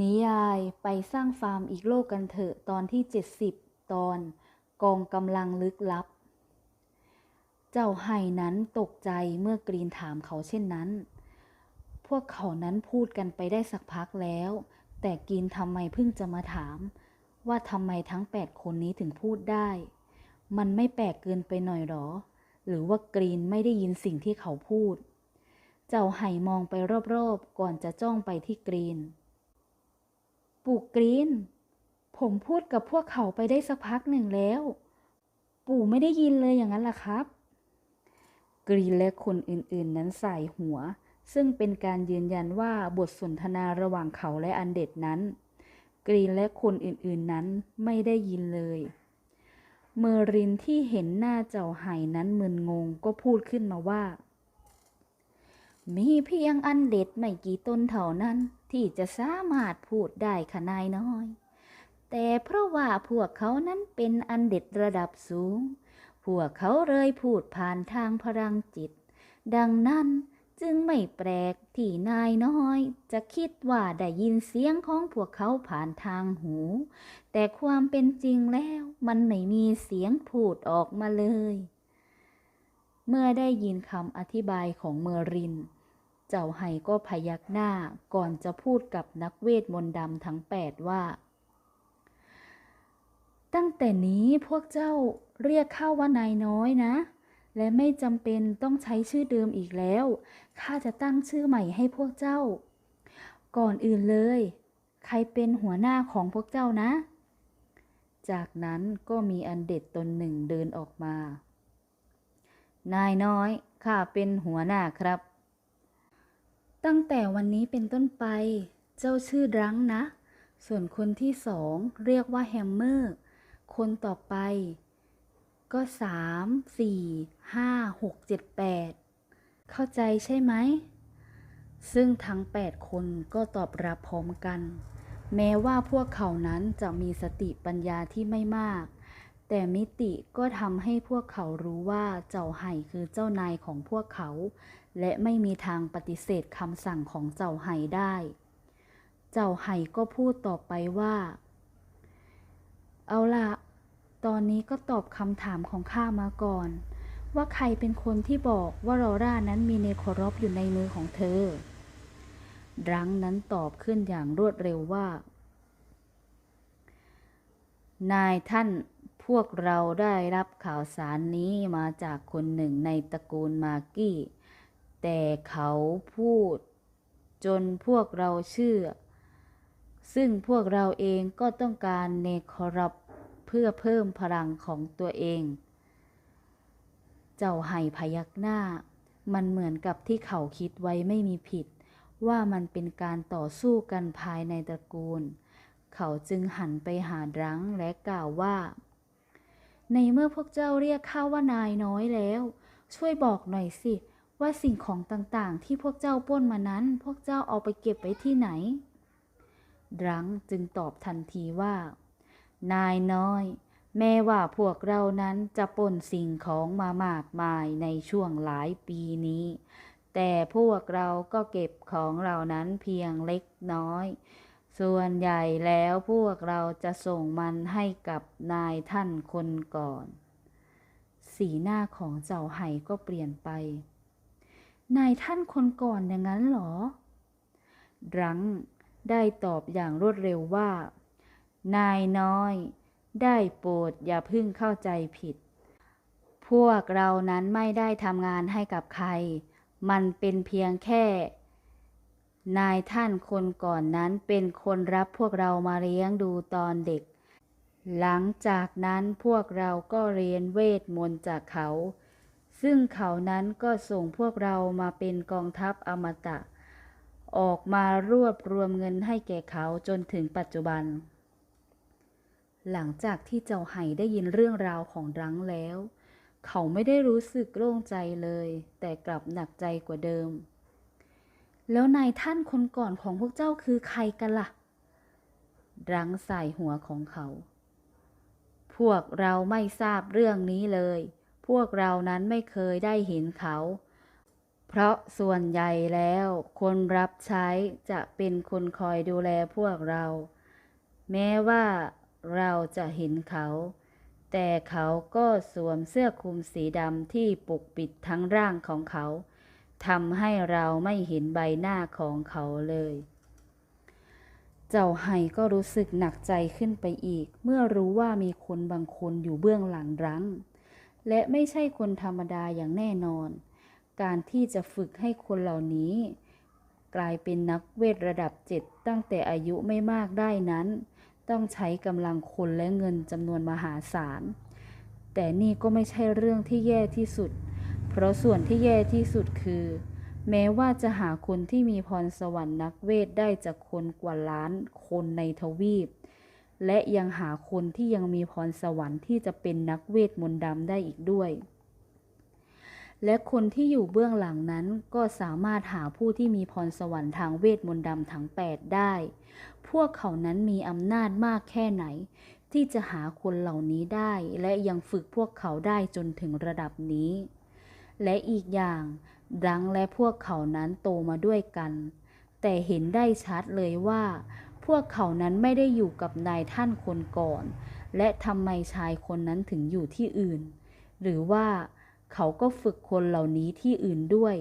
นิยายไปสร้างฟาร์มอีกโลกกันเถอะตอนที่ 70 ตอนกองกำลังลึกลับ เจ้าไห่นั้นตกใจเมื่อกรีนถามเขาเช่นนั้น พวกเขานั้นพูดกันไปได้สักพักแล้ว แต่กรีนทำไมเพิ่งจะมาถาม ว่าทำไมทั้งแปดคนนี้ถึงพูดได้ มันไม่แปลกเกินไปหน่อยหรอ หรือว่ากรีนไม่ได้ยินสิ่งที่เขาพูด เจ้าไห่มองไปรอบๆ ก่อนจะจ้องไปที่กรีน ปู่กรีน ผมพูดกับพวกเขาไปได้สักพักหนึ่งแล้ว ปู่ไม่ได้ยินเลยอย่างนั้นล่ะครับ กรีนและคนอื่นๆ นั้นใส่หัว ซึ่งเป็นการยืนยันว่าบทสนทนาระหว่างเขาและอันเด็ดนั้น กรีนและคนอื่นๆนั้นไม่ได้ยินเลย เมอรินที่เห็นหน้าเจ้าไห่นั้นมึนงงก็พูดขึ้นมาว่ามีเพียงอันเด็ดไม่กี่ต้นเท่านั้น ที่จะสามารถพูดได้ขนายน้อย แต่เพราะว่าพวกเขานั้นเป็นอันเด็ดระดับสูง พวกเขาเลยพูดผ่านทางพลังจิต ดังนั้นจึงไม่แปลกที่นายน้อย จะคิดว่าได้ยินเสียงของพวกเขาผ่านทางหู แต่ความเป็นจริงแล้วมันไม่มีเสียงพูดออกมาเลย เมื่อได้ยินคำอธิบายของเมอริน เจ้าไห่ก็พยักหน้าก่อนจะพูดกับนักเวทมนต์ดำทั้งแปดว่า ตั้งแต่นี้พวกเจ้าเรียกข้าว่านายน้อยนะ และไม่จำเป็นต้องใช้ชื่อเดิมอีกแล้วข้าจะตั้งชื่อใหม่ให้พวกเจ้า ก่อนอื่นเลย ใครเป็นหัวหน้าของพวกเจ้านะ จากนั้นก็มีอันเด็ดตนหนึ่งเดินออกมา นายน้อยข้าเป็นหัวหน้าครับ ตั้งแต่วันนี้เป็นต้นไป เจ้าชื่อรังนะ ส่วนคนที่สองเรียกว่าแฮมเมอร์ คนต่อไป ก็สามสี่ห้าหกเจ็ดแปดเข้าใจใช่ไหม ซึ่งทั้งแปดคนก็ตอบรับพร้อมกัน แม้ว่าพวกเขานั้นจะมีสติปัญญาที่ไม่มาก แต่มิติก็ทำให้พวกเขารู้ว่าเจ้าไห่คือเจ้านายของพวกเขา และไม่มีทางปฏิเสธคำสั่งของเจ้าไห่ได้ เจ้าไห่ก็พูดต่อไปว่า เอาล่ะตอนนี้ก็ตอบคำถามของข้ามาก่อน ว่าใครเป็นคนที่บอกว่าลอร่านั้นมีเนโครอปอยู่ในมือของเธอ รังนั้นตอบขึ้นอย่างรวดเร็วว่า นายท่าน พวกเราได้รับข่าวสารนี้มาจากคนหนึ่งในตระกูลมากี้ แต่เขาพูดจนพวกเราเชื่อ ซึ่งพวกเราเองก็ต้องการเนโครอปเพื่อเพิ่มพลังของตัวเอง เจ้าไห่พยักหน้า มันเหมือนกับที่เขาคิดไว้ไม่มีผิด ว่ามันเป็นการต่อสู้กันภายในตระกูล เขาจึงหันไปหารังและกล่าวว่า ในเมื่อพวกเจ้าเรียกข้าว่านายน้อยแล้ว ช่วยบอกหน่อยสิ ว่าสิ่งของต่างๆ ที่พวกเจ้าป้นมานั้น พวกเจ้าเอาไปเก็บไว้ที่ไหน รังจึงตอบทันทีว่า นายน้อย แม้ว่าพวกเรานั้นจะป้นสิ่งของมามากมายในช่วงหลายปีนี้ แต่พวกเราก็เก็บของเหล่านั้นเพียงเล็กน้อย ส่วนใหญ่แล้วพวกเราจะส่งมันให้กับนายท่านคนก่อน สีหน้าของเจ้าไห่ก็เปลี่ยนไป นายท่านคนก่อนอย่างนั้นเหรอ รังได้ตอบอย่างรวดเร็วว่า นายน้อย ได้โปรดอย่าพึ่งเข้าใจผิด พวกเรานั้นไม่ได้ทำงานให้กับใคร มันเป็นเพียงแค่ นายท่านคนก่อนนั้นเป็นคนรับพวกเรามาเลี้ยงดูตอนเด็ก หลังจากนั้นพวกเราก็เรียนเวทมนต์จากเขา ซึ่งเขานั้นก็ส่งพวกเรามาเป็นกองทัพอมตะ ออกมารวบรวมเงินให้แก่เขาจนถึงปัจจุบัน หลังจากที่เจ้าไห่ได้ยินเรื่องราวของรังแล้ว เขาไม่ได้รู้สึกโล่งใจเลย แต่กลับหนักใจกว่าเดิม แล้วนายท่านคนก่อนของพวกเจ้าคือใครกันล่ะ รังใส่หัวของเขา พวกเราไม่ทราบเรื่องนี้เลย พวกเรานั้นไม่เคยได้เห็นเขา เพราะส่วนใหญ่แล้ว คนรับใช้จะเป็นคนคอยดูแลพวกเรา แม้ว่าเราจะเห็นเขา แต่เขาก็สวมเสื้อคลุมสีดำที่ปกปิดทั้งร่างของเขา ทำให้เราไม่เห็นใบหน้าของเขาเลย เจ้าไห่ก็รู้สึกหนักใจขึ้นไปอีก เมื่อรู้ว่ามีคนบางคนอยู่เบื้องหลังรั้ง และไม่ใช่คนธรรมดาอย่างแน่นอน การที่จะฝึกให้คนเหล่านี้ กลายเป็นนักเวทระดับเจ็ดตั้งแต่อายุไม่มากได้นั้น ต้องใช้กำลังคนและเงินจำนวนมหาศาล แต่นี่ก็ไม่ใช่เรื่องที่แย่ที่สุดเพราะส่วนที่แย่ที่สุดคือ แม้ว่าจะหาคนที่มีพรสวรรค์นักเวทได้จากคนกว่าล้านคนในทวีป และยังหาคนที่ยังมีพรสวรรค์ที่จะเป็นนักเวทมนต์ดำได้อีกด้วยและคนที่อยู่เบื้องหลังนั้นก็สามารถหาผู้ที่มีพรสวรรค์ทางเวทมนต์ดำทั้ง8ได้ พวกเขานั้นมีอำนาจมากแค่ไหน ที่จะหาคนเหล่านี้ได้ และยังฝึกพวกเขาได้จนถึงระดับนี้ และอีกอย่าง ดังและพวกเขานั้นโตมาด้วยกัน แต่เห็นได้ชัดเลยว่า พวกเขานั้นไม่ได้อยู่กับนายท่านคนก่อน และทำไมชายคนนั้นถึงอยู่ที่อื่น หรือว่าเขาก็ฝึกคนเหล่านี้ที่อื่นด้วย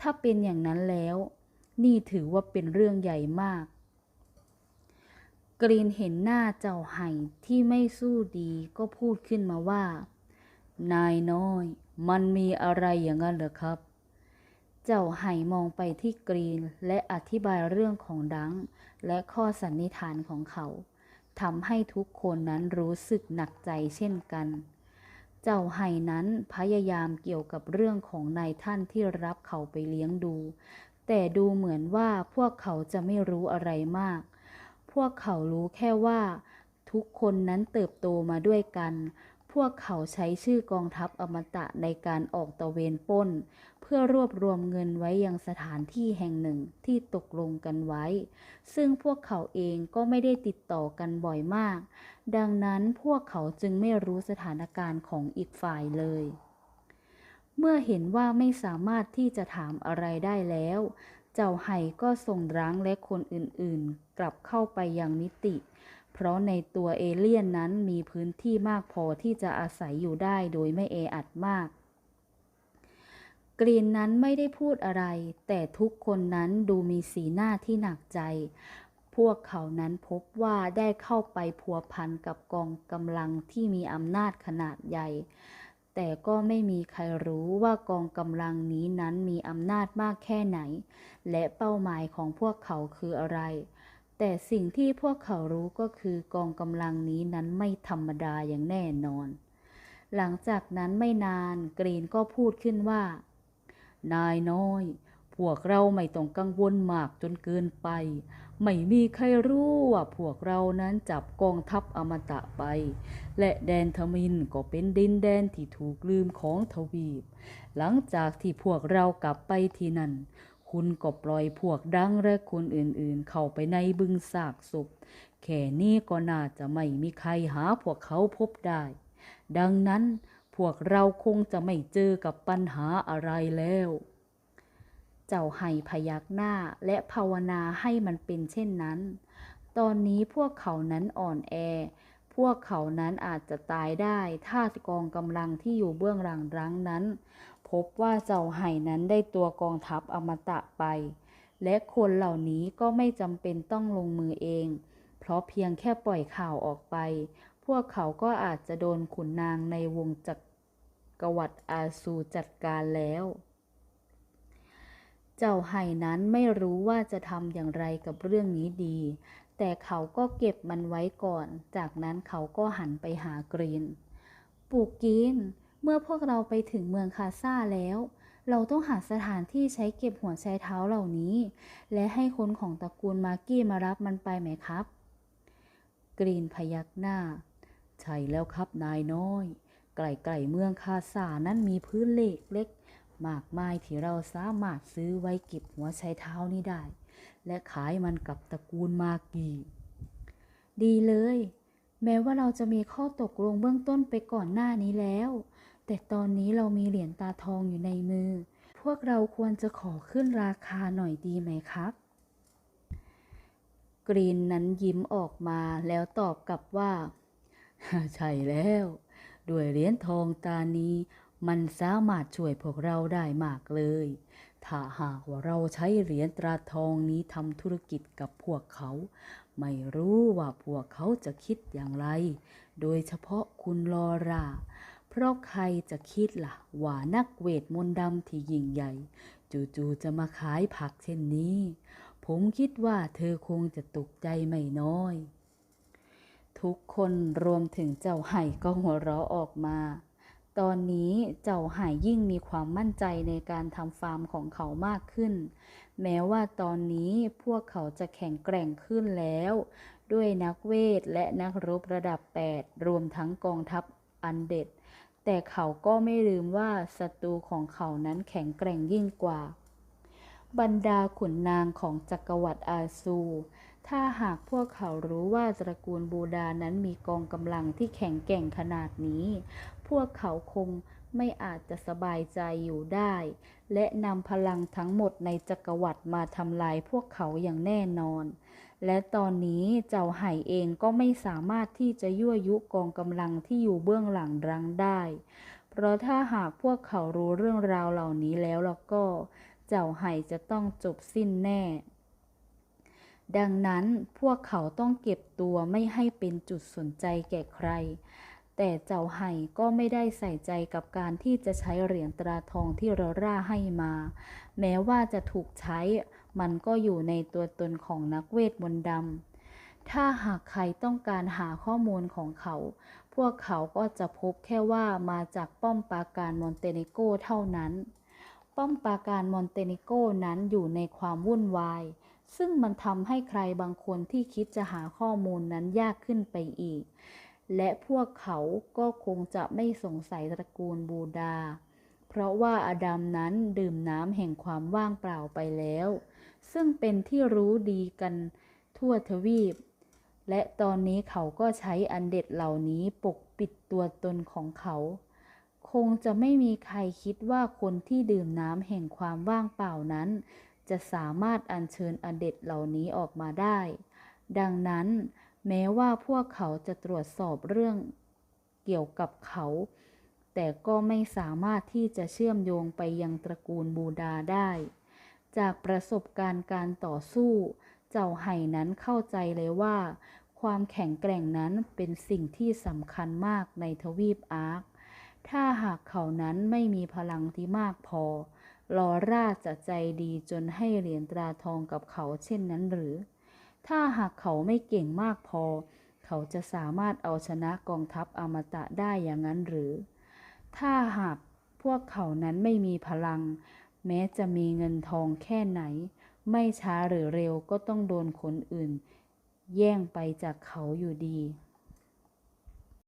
ถ้าเป็นอย่างนั้นแล้ว นี่ถือว่าเป็นเรื่องใหญ่มาก กรีนเห็นหน้าเจ้าไห่ที่ไม่สู้ดีก็พูดขึ้นมาว่า นายน้อย มันมีอะไรอย่างนั้นเหรอครับ เจ้าไห่มองไปที่กรีนและอธิบายเรื่องของดัง และข้อสันนิษฐานของเขาทำให้ทุกคนนั้นรู้สึกหนักใจเช่นกัน เจ้าไห่นั้นพยายามเกี่ยวกับเรื่องของนายท่านที่รับเขาไปเลี้ยงดู แต่ดูเหมือนว่าพวกเขาจะไม่รู้อะไรมาก พวกเขารู้แค่ว่า ทุกคนนั้นเติบโตมาด้วยกัน วกเขาใช้ชื่อกองทัพอมตะในการออกตะเวนป้น เพื่อรวบรวมเงินไว้ยังสถานที่แห่งหนึ่งที่ตกลงกันไว้ ซึ่งพวกเขาเองก็ไม่ได้ติดต่อกันบ่อยมาก ดังนั้นพวกเขาจึงไม่รู้สถานการณ์ของอีกฝ่ายเลย เมื่อเห็นว่าไม่สามารถที่จะถามอะไรได้แล้ว เจ้าไห่ก็ส่งร้างและคนอื่นๆ กลับเข้าไปยังนิติ เพราะในตัวเอเลี่ยนนั้นมีพื้นที่มากพอที่จะอาศัยอยู่ได้โดยไม่แออัดมาก กรีนนั้นไม่ได้พูดอะไร แต่ทุกคนนั้นดูมีสีหน้าที่หนักใจ พวกเขานั้นพบว่าได้เข้าไปพัวพันกับกองกำลังที่มีอำนาจขนาดใหญ่ แต่ก็ไม่มีใครรู้ว่ากองกำลังนี้นั้นมีอำนาจมากแค่ไหน และเป้าหมายของพวกเขาคืออะไร แต่สิ่งที่พวกเขารู้ก็คือกองกำลังนี้นั้นไม่ธรรมดาอย่างแน่นอน หลังจากนั้นไม่นานกรีนก็พูดขึ้นว่า นายน้อย พวกเราไม่ต้องกังวลมากจนเกินไป ไม่มีใครรู้ว่าพวกเรานั้นจับกองทัพอมตะไป และแดนทมินก็เป็นดินแดนที่ถูกลืมของทวีป หลังจากที่พวกเรากลับไปที่นั่น คุณก็ปล่อยพวกดังและคนอื่นๆ เข้าไปในบึงซากศพ แค่นี้ก็น่าจะไม่มีใครหาพวกเขาพบได้ ดังนั้นพวกเราคงจะไม่เจอกับปัญหาอะไรแล้ว เจ้าไห่พยักหน้าและภาวนาให้มันเป็นเช่นนั้น ตอนนี้พวกเขานั้นอ่อนแอ พวกเขานั้นอาจจะตายได้ ถ้ากองกำลังที่อยู่เบื้องหลังรั้งนั้น พบว่าเจ้าไห่นั้นได้ตัวกองทัพอมตะไป และคนเหล่านี้ก็ไม่จำเป็นต้องลงมือเอง เพราะเพียงแค่ปล่อยข่าวออกไป พวกเขาก็อาจจะโดนขุนนางในวงจักรวรรดิอาซูจัดการแล้ว เจ้าไห่นั้นไม่รู้ว่าจะทำอย่างไรกับเรื่องนี้ดี แต่เขาก็เก็บมันไว้ก่อน จากนั้นเขาก็หันไปหากรีน ปูกิน เมื่อพวกเราไปถึงเมืองคาซ่าแล้ว เราต้องหาสถานที่ใช้เก็บหัวไชเท้าเหล่านี้ และให้คนของตระกูลมาร์กี้มารับมันไปไหมครับ กรีนพยักหน้า ใช่แล้วครับนายน้อย ไกลๆเมืองคาซานั้นมีพื้นเล็กเล็กมากมายที่เราสามารถซื้อไว้เก็บหัวไชเท้านี้ได้ และขายมันกับตระกูลมากีดีเลย แม้ว่าเราจะมีข้อตกลงเบื้องต้นไปก่อนหน้านี้แล้ว แต่ตอนนี้เรามีเหรียญตาทองอยู่ในมือ พวกเราควรจะขอขึ้นราคาหน่อยดีไหมครับ กรีนนั้นยิ้มออกมาแล้วตอบกลับว่า ใช่แล้ว ด้วยเหรียญทองตานี้ มันสามารถช่วยพวกเราได้มากเลย ถ้าหากว่าเราใช้เหรียญตราทองนี้ทำธุรกิจกับพวกเขา ไม่รู้ว่าพวกเขาจะคิดอย่างไร โดยเฉพาะคุณลอรา เพราะใครจะคิดล่ะ ว่านักเวทมนต์ดำที่ยิ่งใหญ่ จู่ๆจะมาขายผักเช่นนี้ ผมคิดว่าเธอคงจะตกใจไม่น้อย ทุกคนรวมถึงเจ้าไห่ก็หัวเราะออกมา ตอนนี้เจ้าไห่ยิ่งมีความมั่นใจในการทำฟาร์มของเขามากขึ้น แม้ว่าตอนนี้พวกเขาจะแข็งแกร่งขึ้นแล้ว ด้วยนักเวทและนักรบระดับ 8 รวมทั้งกองทัพอันเด็ด แต่เขาก็ไม่ลืมว่าศัตรูของเขานั้นแข็งแกร่งยิ่งกว่า บรรดาขุนนางของจักรวรรดิอาซู ถ้าหากพวกเขารู้ว่าตระกูลบูดานั้นมีกองกำลังที่แข็งแกร่งขนาดนี้ พวกเขาคงไม่อาจจะสบายใจอยู่ได้ และนำพลังทั้งหมดในจักรวรรดิมาทำลายพวกเขาอย่างแน่นอน และตอนนี้เจ้าไห่เองก็ไม่สามารถที่จะยั่วยุกองกำลังที่อยู่เบื้องหลังรังได้ เพราะถ้าหากพวกเขารู้เรื่องราวเหล่านี้แล้วแล้วก็ เจ้าไห่จะต้องจบสิ้นแน่ ดังนั้นพวกเขาต้องเก็บตัวไม่ให้เป็นจุดสนใจแก่ใคร แต่เจ้าไห่ก็ไม่ได้ใส่ใจกับการที่จะใช้เหรียญตราทองที่เราร่าให้มา แม้ว่าจะถูกใช้ มันก็อยู่ในตัวตนของนักเวทมนต์ดำ ถ้าหากใครต้องการหาข้อมูลของเขา พวกเขาก็จะพบแค่ว่ามาจากป้อมปราการมอนเตเนโกเท่านั้น ป้อมปราการมอนเตเนโกนั้นอยู่ในความวุ่นวาย ซึ่งมันทำให้ใครบางคนที่คิดจะหาข้อมูลนั้นยากขึ้นไปอีก และพวกเขาก็คงจะไม่สงสัยตระกูลบูดาเพราะว่าอดัมนั้นดื่มน้ำแห่งความว่างเปล่าไปแล้ว ซึ่งเป็นที่รู้ดีกันทั่วทวีป และตอนนี้เขาก็ใช้อันเด็ดเหล่านี้ปกปิดตัวตนของเขา คงจะไม่มีใครคิดว่าคนที่ดื่มน้ำแห่งความว่างเปล่านั้น จะสามารถอัญเชิญอันเด็ดเหล่านี้ออกมาได้ ดังนั้นแม้ว่าพวกเขาจะตรวจสอบเรื่องเกี่ยวกับเขา แต่ก็ไม่สามารถที่จะเชื่อมโยงไปยังตระกูลบูดาได้ จากประสบการณ์การต่อสู้ เจ้าไห่นั้นเข้าใจเลยว่า ความแข็งแกร่งนั้นเป็นสิ่งที่สำคัญมากในทวีปอาร์ค ถ้าหากเขานั้นไม่มีพลังที่มากพอ ลอร่าจะใจดีจนให้เหรียญตราทองกับเขาเช่นนั้นหรือ ถ้าหากเขาไม่เก่งมากพอ เขาจะสามารถเอาชนะกองทัพอมตะได้อย่างนั้นหรือ ถ้าหากพวกเขานั้นไม่มีพลัง แม้จะมีเงินทองแค่ไหน ไม่ช้าหรือเร็วก็ต้องโดนคนอื่น แย่งไปจากเขาอยู่ดี